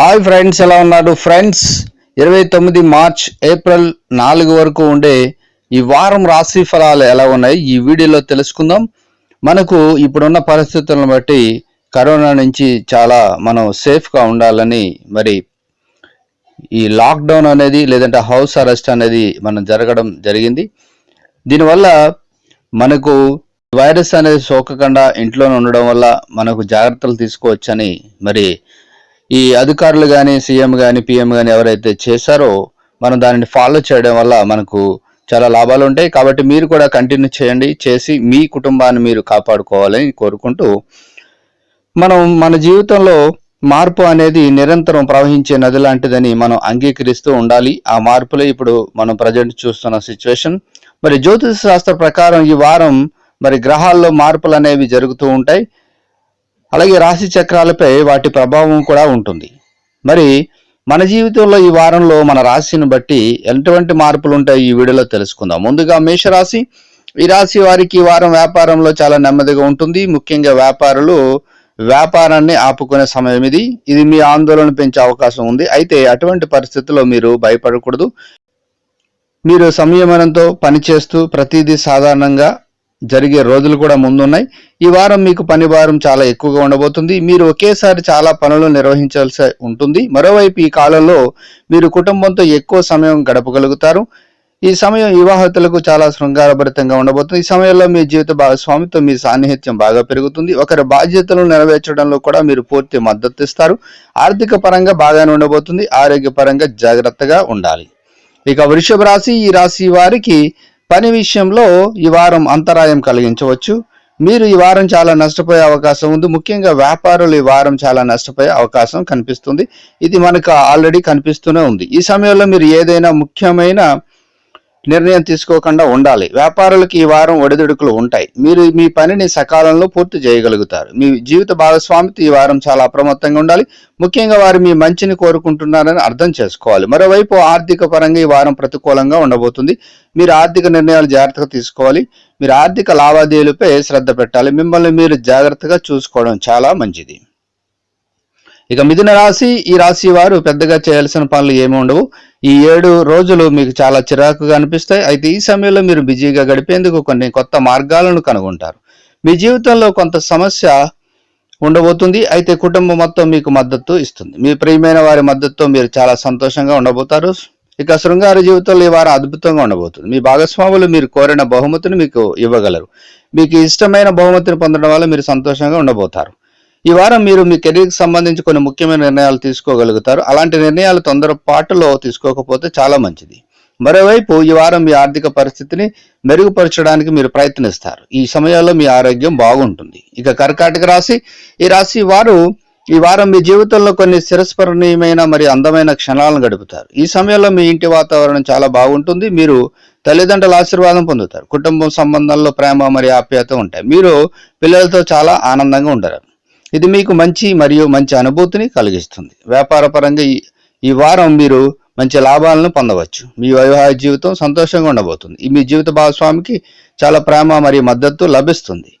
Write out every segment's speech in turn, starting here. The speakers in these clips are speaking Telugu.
హాయ్ ఫ్రెండ్స్ ఎలా ఉన్నారు? ఫ్రెండ్స్ ఇరవై తొమ్మిది మార్చ్ ఏప్రిల్ నాలుగు వరకు ఉండే ఈ వారం రాశి ఫలాలు ఎలా ఉన్నాయి? ఈ వీడియోలో తెలుసుకుందాం. మనకు ఇప్పుడున్న పరిస్థితులను బట్టి కరోనా నుంచి చాలా మనం సేఫ్గా ఉండాలని మరి ఈ లాక్డౌన్ అనేది లేదంటే హౌస్ అరెస్ట్ అనేది మనం జరగడం జరిగింది. దీనివల్ల మనకు వైరస్ అనేది సోకకుండా ఇంట్లోనే ఉండడం వల్ల మనకు జాగ్రత్తలు తీసుకోవచ్చని మరి ఈ అధికారులు కానీ సీఎం కానీ పిఎం కానీ ఎవరైతే చేశారో మనం దానిని ఫాలో చేయడం వల్ల మనకు చాలా లాభాలు ఉంటాయి. కాబట్టి మీరు కూడా కంటిన్యూ చేయండి. చేసి మీ కుటుంబాన్ని మీరు కాపాడుకోవాలని కోరుకుంటూ మనం మన జీవితంలో మార్పు అనేది నిరంతరం ప్రవహించే నది లాంటిదని మనం అంగీకరిస్తూ ఉండాలి. ఆ మార్పులే ఇప్పుడు మనం ప్రజెంట్ చూస్తున్న సిచ్యువేషన్ మరి జ్యోతిష శాస్త్ర ప్రకారం ఈ వారం మరి గ్రహాల్లో మార్పులు అనేవి జరుగుతూ ఉంటాయి. అలాగే రాశి చక్రాలపై వాటి ప్రభావం కూడా ఉంటుంది. మరి మన జీవితంలో ఈ వారంలో మన రాశిని బట్టి ఎటువంటి మార్పులు ఉంటాయి ఈ వీడియోలో తెలుసుకుందాం. ముందుగా మేషరాశి. ఈ రాశి వారికి ఈ వారం వ్యాపారంలో చాలా నెమ్మదిగా ఉంటుంది. ముఖ్యంగా వ్యాపారులు వ్యాపారాన్ని ఆపుకునే సమయం ఇది. ఇది మీ ఆందోళన పెంచే అవకాశం ఉంది. అయితే అటువంటి పరిస్థితుల్లో మీరు భయపడకూడదు. మీరు సంయమనంతో పనిచేస్తూ ప్రతిదీ సాధారణంగా జరిగే రోజులు కూడా ముందున్నాయి. ఈ వారం మీకు పని భారం చాలా ఎక్కువగా ఉండబోతుంది. మీరు ఒకేసారి చాలా పనులు నిర్వహించాల్సి ఉంటుంది. మరోవైపు ఈ కాలంలో మీరు కుటుంబంతో ఎక్కువ సమయం గడపగలుగుతారు. ఈ సమయం వివాహితులకు చాలా శృంగారభరితంగా ఉండబోతుంది. ఈ సమయంలో మీ జీవిత భాగస్వామితో మీ సాన్నిహిత్యం బాగా పెరుగుతుంది. ఒకరి బాధ్యతలను నెరవేర్చడంలో కూడా మీరు పూర్తి మద్దతు ఇస్తారు. ఆర్థిక పరంగా బాగానే ఉండబోతుంది. ఆరోగ్యపరంగా జాగ్రత్తగా ఉండాలి. ఇక వృషభ రాశి ఈ రాశి వారికి పని విషయంలో ఈ వారం అంతరాయం కలిగించవచ్చు. మీరు ఈ వారం చాలా నష్టపోయే అవకాశం ఉంది. ముఖ్యంగా వ్యాపారులు ఈ వారం చాలా నష్టపోయే అవకాశం కనిపిస్తుంది. ఇది మనకు ఆల్రెడీ కనిపిస్తూనే ఉంది. ఈ సమయంలో మీరు ఏదైనా ముఖ్యమైన నిర్ణయం తీసుకోకుండా ఉండాలి. వ్యాపారులకు ఈ వారం ఒడిదుడుకులు ఉంటాయి. మీరు మీ పనిని సకాలంలో పూర్తి చేయగలుగుతారు. మీ జీవిత భాగస్వామితో ఈ వారం చాలా అప్రమత్తంగా ఉండాలి. ముఖ్యంగా వారు మీ మంచిని కోరుకుంటున్నారని అర్థం చేసుకోవాలి. మరోవైపు ఆర్థిక పరంగా ఈ వారం ప్రతికూలంగా ఉండబోతుంది. మీరు ఆర్థిక నిర్ణయాలు జాగ్రత్తగా తీసుకోవాలి. మీరు ఆర్థిక లావాదేవీలపై శ్రద్ధ పెట్టాలి. మిమ్మల్ని మీరు జాగ్రత్తగా చూసుకోవడం చాలా మంచిది. ఇక మిథున రాశి ఈ రాశి వారు పెద్దగా చేయాల్సిన పనులు ఏమి ఉండవు. ఈ ఏడు రోజులు మీకు చాలా చిరాకుగా అనిపిస్తాయి. అయితే ఈ సమయంలో మీరు బిజీగా గడిపేందుకు కొన్ని కొత్త మార్గాలను కనుగొంటారు. మీ జీవితంలో కొంత సమస్య ఉండబోతుంది. అయితే కుటుంబం మొత్తం మీకు మద్దతు ఇస్తుంది. మీ ప్రియమైన వారి మద్దతుతో మీరు చాలా సంతోషంగా ఉండబోతారు. ఇక శృంగార జీవితంలో ఈ వారం అద్భుతంగా ఉండబోతుంది. మీ భాగస్వాములు మీరు కోరిన బహుమతిని మీకు ఇవ్వగలరు. మీకు ఇష్టమైన బహుమతిని పొందడం వల్ల మీరు సంతోషంగా ఉండబోతారు. ఈ వారం మీరు మీ కెరీర్కి సంబంధించి కొన్ని ముఖ్యమైన నిర్ణయాలు తీసుకోగలుగుతారు. అలాంటి నిర్ణయాలు తొందరపాటులో తీసుకోకపోతే చాలా మంచిది. మరోవైపు ఈ వారం మీ ఆర్థిక పరిస్థితిని మెరుగుపరచడానికి మీరు ప్రయత్నిస్తారు. ఈ సమయంలో మీ ఆరోగ్యం బాగుంటుంది. ఇక కర్కాటక రాశి ఈ రాశి వారు ఈ వారం మీ జీవితంలో కొన్ని శిరస్మరణీయమైన మరియు అందమైన క్షణాలను గడుపుతారు. ఈ సమయంలో మీ ఇంటి వాతావరణం చాలా బాగుంటుంది. మీరు తల్లిదండ్రుల ఆశీర్వాదం పొందుతారు. కుటుంబం సంబంధంలో ప్రేమ మరియు ఆప్యాయత ఉంటాయి. మీరు పిల్లలతో చాలా ఆనందంగా ఉంటారు ఇది మీకు మంచి మరియు మంచి అనుభూతిని కలిగిస్తుంది. వ్యాపారపరంగా ఈ ఈ వారం మీరు మంచి లాభాలను పొందవచ్చు. మీ వైవాహిక జీవితం సంతోషంగా ఉండబోతుంది. మీ జీవిత భాగస్వామికి చాలా ప్రేమ మరియు మద్దతు లభిస్తుంది.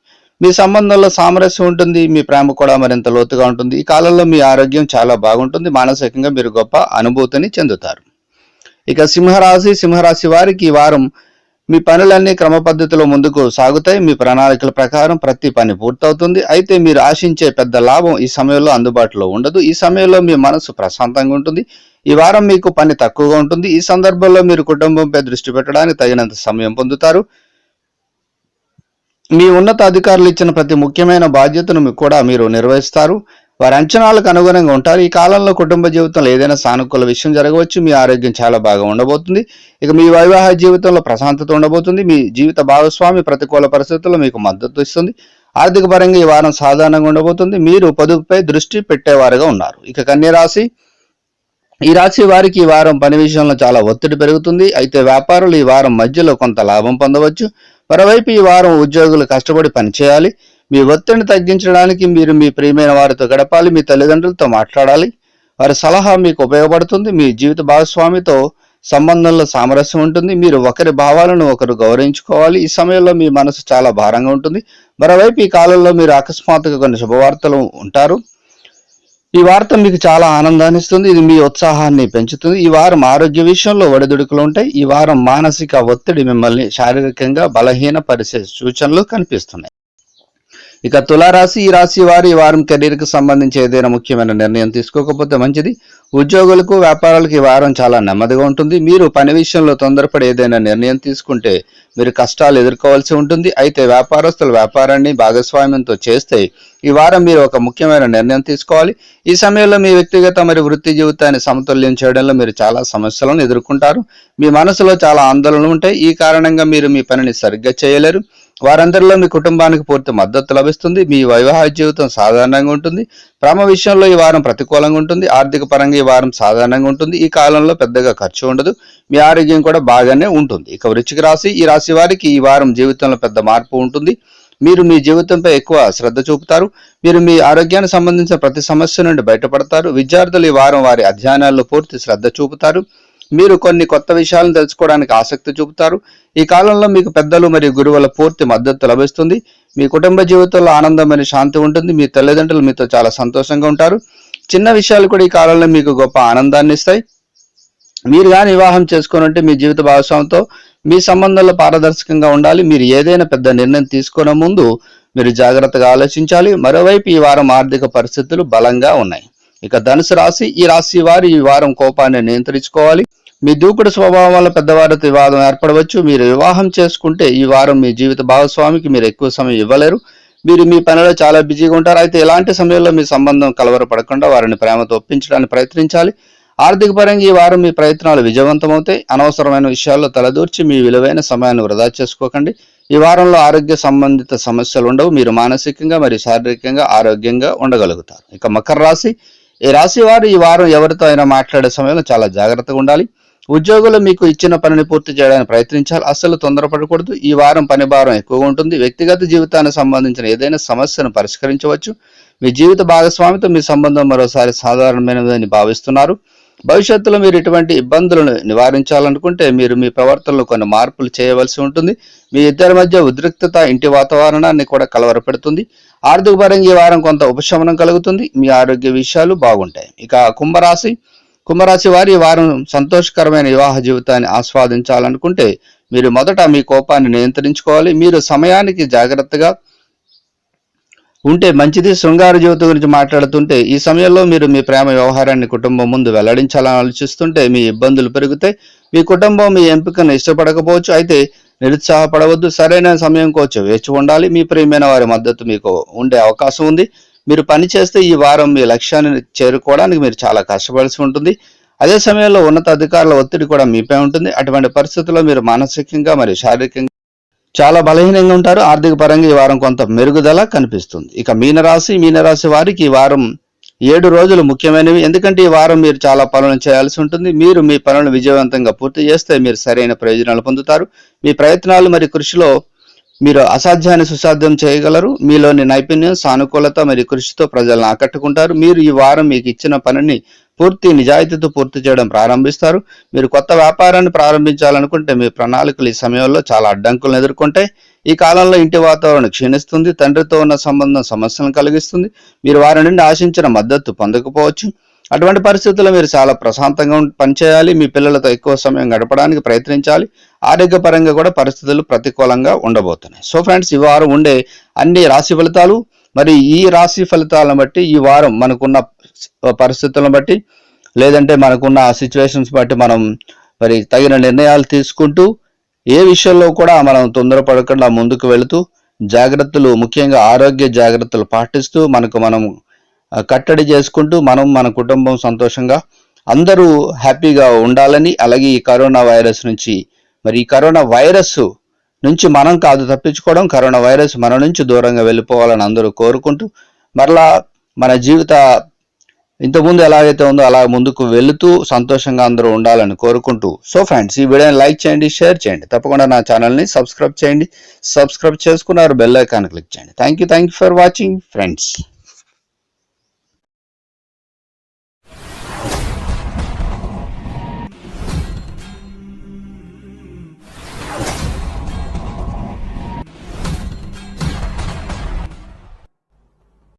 మీ సంబంధంలో సామరస్యం ఉంటుంది. మీ ప్రేమ కూడా మరింత లోతుగా ఉంటుంది. ఈ కాలంలో మీ ఆరోగ్యం చాలా బాగుంటుంది. మానసికంగా మీరు గొప్ప అనుభూతిని చెందుతారు. ఇక సింహరాశి సింహరాశి వారికి ఈ వారం మీ పనులన్నీ క్రమ పద్ధతిలో ముందుకు సాగుతాయి. మీ ప్రణాళికల ప్రకారం ప్రతి పని పూర్తవుతుంది. అయితే మీరు ఆశించే పెద్ద లాభం ఈ సమయంలో అందుబాటులో ఉండదు. ఈ సమయంలో మీ మనసు ప్రశాంతంగా ఉంటుంది. ఈ వారం మీకు పని తక్కువగా ఉంటుంది. ఈ సందర్భంలో మీరు కుటుంబంపై దృష్టి పెట్టడానికి తగినంత సమయం పొందుతారు. మీ ఉన్నత అధికారులు ఇచ్చిన ప్రతి ముఖ్యమైన బాధ్యతను కూడా మీరు నిర్వహిస్తారు. వారి అంచనాలకు అనుగుణంగా ఉంటారు. ఈ కాలంలో కుటుంబ జీవితంలో ఏదైనా సానుకూల విషయం జరగవచ్చు. మీ ఆరోగ్యం చాలా బాగా ఉండబోతుంది. ఇక మీ వైవాహిక జీవితంలో ప్రశాంతత ఉండబోతుంది. మీ జీవిత భాగస్వామి ప్రతికూల పరిస్థితుల్లో మీకు మద్దతు ఇస్తుంది. ఆర్థిక పరంగా ఈ వారం సాధారణంగా ఉండబోతుంది. మీరు పొదుపుపై దృష్టి పెట్టేవారుగా ఉన్నారు. ఇక కన్యరాశి ఈ రాశి వారికి ఈ వారం పని విషయంలో చాలా ఒత్తిడి పెరుగుతుంది. అయితే వ్యాపారులు ఈ వారం మధ్యలో కొంత లాభం పొందవచ్చు. మరోవైపు ఈ వారం ఉద్యోగులు కష్టపడి పనిచేయాలి మీ ఒత్తిడిని తగ్గించడానికి మీరు మీ ప్రియమైన వారితో గడపాలి మీ తల్లిదండ్రులతో మాట్లాడాలి. వారి సలహా మీకు ఉపయోగపడుతుంది. మీ జీవిత భాగస్వామితో సంబంధంలో సామరస్యం ఉంటుంది. మీరు ఒకరి భావాలను ఒకరు గౌరవించుకోవాలి. ఈ సమయంలో మీ మనసు చాలా భారంగా ఉంటుంది. మరోవైపు ఈ కాలంలో మీరు అకస్మాత్తుగా కొన్ని శుభవార్తలు ఉంటారు. ఈ వార్త మీకు చాలా ఆనందాన్ని ఇస్తుంది. ఇది మీ ఉత్సాహాన్ని పెంచుతుంది. ఈ వారం ఆరోగ్య విషయంలో ఒడిదుడుకులు ఉంటాయి. ఈ వారం మానసిక ఒత్తిడి మిమ్మల్ని శారీరకంగా బలహీన పరిచే సూచనలు కనిపిస్తున్నాయి. ఇక తులారాశి ఈ రాశి వారు ఈ వారం కెరీర్కి సంబంధించి ఏదైనా ముఖ్యమైన నిర్ణయం తీసుకోకపోతే మంచిది. ఉద్యోగులకు వ్యాపారాలకు ఈ వారం చాలా నెమ్మదిగా ఉంటుంది. మీరు పని విషయంలో తొందరపడి ఏదైనా నిర్ణయం తీసుకుంటే మీరు కష్టాలు ఎదుర్కోవాల్సి ఉంటుంది. అయితే వ్యాపారస్తుల వ్యాపారాన్ని భాగస్వామ్యంతో చేస్తే ఈ వారం మీరు ఒక ముఖ్యమైన నిర్ణయం తీసుకోవాలి. ఈ సమయంలో మీ వ్యక్తిగత మరియు వృత్తి జీవితాన్ని సమతుల్యం చేయడంలో మీరు చాలా సమస్యలను ఎదుర్కొంటారు. మీ మనసులో చాలా ఆందోళనలు ఉంటాయి. ఈ కారణంగా మీరు మీ పనిని సరిగ్గా చేయలేరు. వారందరిలో మీ కుటుంబానికి పూర్తి మద్దతు లభిస్తుంది. మీ వైవాహిక జీవితం సాధారణంగా ఉంటుంది. ప్రేమ విషయంలో ఈ వారం ప్రతికూలంగా ఉంటుంది. ఆర్థిక పరంగా ఈ వారం సాధారణంగా ఉంటుంది. ఈ కాలంలో పెద్దగా ఖర్చు ఉండదు. మీ ఆరోగ్యం కూడా బాగానే ఉంటుంది. ఇక వృచ్చిక రాశి ఈ రాశి వారికి ఈ వారం జీవితంలో పెద్ద మార్పు ఉంటుంది. మీరు మీ జీవితంపై ఎక్కువ శ్రద్ధ చూపుతారు. మీరు మీ ఆరోగ్యానికి సంబంధించిన ప్రతి సమస్య నుండి బయటపడతారు. విద్యార్థులు ఈ వారం వారి అధ్యయనాల్లో పూర్తి శ్రద్ధ చూపుతారు. మీరు కొన్ని కొత్త విషయాలను తెలుసుకోవడానికి ఆసక్తి చూపుతారు. ఈ కాలంలో మీకు పెద్దలు మరియు గురువుల పూర్తి మద్దతు లభిస్తుంది. మీ కుటుంబ జీవితంలో ఆనందం మరియు శాంతి ఉంటుంది. మీ తల్లిదండ్రులు మీతో చాలా సంతోషంగా ఉంటారు. చిన్న విషయాలు కూడా ఈ కాలంలో మీకు గొప్ప ఆనందాన్ని ఇస్తాయి. మీరు కానీ వివాహం చేసుకున్నట్టే మీ జీవిత భాగస్వామితో మీ సంబంధంలో పారదర్శకంగా ఉండాలి. మీరు ఏదైనా పెద్ద నిర్ణయం తీసుకునే ముందు మీరు జాగ్రత్తగా ఆలోచించాలి. మరోవైపు ఈ వారం ఆర్థిక పరిస్థితులు బలంగా ఉన్నాయి. ఇక ధనుసు రాశి ఈ రాశి వారు ఈ వారం కోపాన్ని నియంత్రించుకోవాలి. మీ దూకుడు స్వభావం వల్ల పెద్దవారితో వివాదం ఏర్పడవచ్చు. మీరు వివాహం చేసుకుంటే ఈ వారం మీ జీవిత భాగస్వామికి మీరు ఎక్కువ సమయం ఇవ్వలేరు. మీరు మీ పనిలో చాలా బిజీగా ఉంటారు. అయితే ఎలాంటి సమయంలో మీ సంబంధం కలవరపడకుండా వారిని ప్రేమతో ఒప్పించడానికి ప్రయత్నించాలి. ఆర్థిక పరంగా ఈ వారం మీ ప్రయత్నాలు విజయవంతమవుతాయి. అనవసరమైన విషయాల్లో తలదూర్చి మీ విలువైన సమయాన్ని వృధా చేసుకోకండి. ఈ వారంలో ఆరోగ్య సంబంధిత సమస్యలు ఉండవు. మీరు మానసికంగా మరియు శారీరకంగా ఆరోగ్యంగా ఉండగలుగుతారు. ఇక మకర రాశి ఈ రాశి వారు ఈ వారం ఎవరితో అయినా మాట్లాడే సమయంలో చాలా జాగ్రత్తగా ఉండాలి. ఉద్యోగులు మీకు ఇచ్చిన పనిని పూర్తి చేయడానికి ప్రయత్నించాలి. అస్సలు తొందరపడకూడదు. ఈ వారం పని భారం ఎక్కువగా ఉంటుంది. వ్యక్తిగత జీవితానికి సంబంధించిన ఏదైనా సమస్యను పరిష్కరించవచ్చు. మీ జీవిత భాగస్వామితో మీ సంబంధం మరోసారి సాధారణమైనదని భావిస్తున్నారు. భవిష్యత్తులో మీరు ఇటువంటి ఇబ్బందులను నివారించాలనుకుంటే మీరు మీ ప్రవర్తనలో కొన్ని మార్పులు చేయవలసి ఉంటుంది. మీ ఇద్దరి మధ్య ఉద్రిక్తత ఇంటి వాతావరణాన్ని కూడా కలవరపెడుతుంది. ఆర్థిక పరంగా ఈ వారం కొంత ఉపశమనం కలుగుతుంది. మీ ఆరోగ్య విషయాలు బాగుంటాయి. ఇక కుంభరాశి. కుంభరాశి వారి వారం సంతోషకరమైన వివాహ జీవితాన్ని ఆస్వాదించాలనుకుంటే మీరు మొదట మీ కోపాన్ని నియంత్రించుకోవాలి. మీరు సమయానికి జాగ్రత్తగా ఉంటే మంచిది. శృంగార జ్యోతి గురించి మాట్లాడుతుంటే ఈ సమయంలో మీరు మీ ప్రేమ వ్యవహారాన్ని కుటుంబం ముందు వెల్లడించాలని ఆలోచిస్తుంటే మీ ఇబ్బందులు పెరుగుతాయి. మీ కుటుంబం మీ ఎంపికను ఇష్టపడకపోవచ్చు. అయితే నిరుత్సాహపడవద్దు. సరైన సమయం కోసం వేచి ఉండాలి. మీ ప్రియమైన వారి మద్దతు మీకు ఉండే అవకాశం ఉంది. మీరు పని చేస్తే ఈ వారం మీ లక్ష్యాన్ని చేరుకోవడానికి మీరు చాలా కష్టపడాల్సి ఉంటుంది. అదే సమయంలో ఉన్నత అధికారుల ఒత్తిడి కూడా మీపై ఉంటుంది. అటువంటి పరిస్థితుల్లో మీరు మానసికంగా మరియు శారీరకంగా చాలా బలహీనంగా ఉంటారు. ఆర్థిక పరంగా ఈ వారం కొంత మెరుగుదల కనిపిస్తుంది. ఇక మీనరాశి మీనరాశి వారికి ఈ వారం ఏడు రోజులు ముఖ్యమైనవి. ఎందుకంటే ఈ వారం మీరు చాలా పనులను చేయాల్సి ఉంటుంది. మీరు మీ పనులను విజయవంతంగా పూర్తి చేస్తే మీరు సరైన ప్రయోజనాలు పొందుతారు. మీ ప్రయత్నాలు మరియు కృషిలో మీరు అసాధ్యాన్ని సుసాధ్యం చేయగలరు. మీలోని నైపుణ్యం సానుకూలత మరియు కృషితో ప్రజలను ఆకట్టుకుంటారు. మీరు ఈ వారం మీకు ఇచ్చిన పనిని పూర్తి నిజాయితీతో పూర్తి చేయడం ప్రారంభిస్తారు. మీరు కొత్త వ్యాపారాన్ని ప్రారంభించాలనుకుంటే మీ ప్రణాళికలు ఈ సమయంలో చాలా అడ్డంకులను ఎదుర్కొంటాయి. ఈ కాలంలో ఇంటి వాతావరణం క్షీణిస్తుంది తండ్రితో ఉన్న సంబంధం సమస్యలను కలిగిస్తుంది. మీరు వారి నుండి ఆశించిన మద్దతు పొందకపోవచ్చు. అటువంటి పరిస్థితుల్లో మీరు చాలా ప్రశాంతంగా పనిచేయాలి. మీ పిల్లలతో ఎక్కువ సమయం గడపడానికి ప్రయత్నించాలి. ఆరోగ్యపరంగా కూడా పరిస్థితులు ప్రతికూలంగా ఉండబోతున్నాయి. సో ఫ్రెండ్స్ ఈ వారం ఉండే అన్ని రాశి ఫలితాలు మరి ఈ రాశి ఫలితాలను బట్టి ఈ వారం మనకున్న పరిస్థితులను బట్టి లేదంటే మనకున్న సిచ్యువేషన్స్ బట్టి మనం మరి తగిన నిర్ణయాలు తీసుకుంటూ ఏ విషయంలో కూడా మనం తొందరపడకుండా ముందుకు వెళుతూ జాగ్రత్తలు ముఖ్యంగా ఆరోగ్య జాగ్రత్తలు పాటిస్తూ మనకు మనం కట్టడి చేసుకుంటూ మనం మన కుటుంబం సంతోషంగా అందరూ హ్యాపీగా ఉండాలని అలాగే ఈ కరోనా వైరస్ నుంచి మరి ఈ కరోనా వైరస్ నుంచి మనం కాదు తప్పించుకోవడం కరోనా వైరస్ మన నుంచి దూరంగా వెళ్ళిపోవాలని అందరూ కోరుకుంటూ మరలా మన జీవిత ఇంతకుముందు ఎలాగైతే ఉందో అలా ముందుకు వెళుతూ సంతోషంగా అందరూ ఉండాలని కోరుకుంటూ. సో ఫ్రెండ్స్ ఈ వీడియోని లైక్ చేయండి షేర్ చేయండి. తప్పకుండా నా ఛానల్ని సబ్స్క్రైబ్ చేయండి. సబ్స్క్రైబ్ చేసుకున్నారు బెల్ ఐకాన్ క్లిక్ చేయండి. Thank you thank you for watching friends.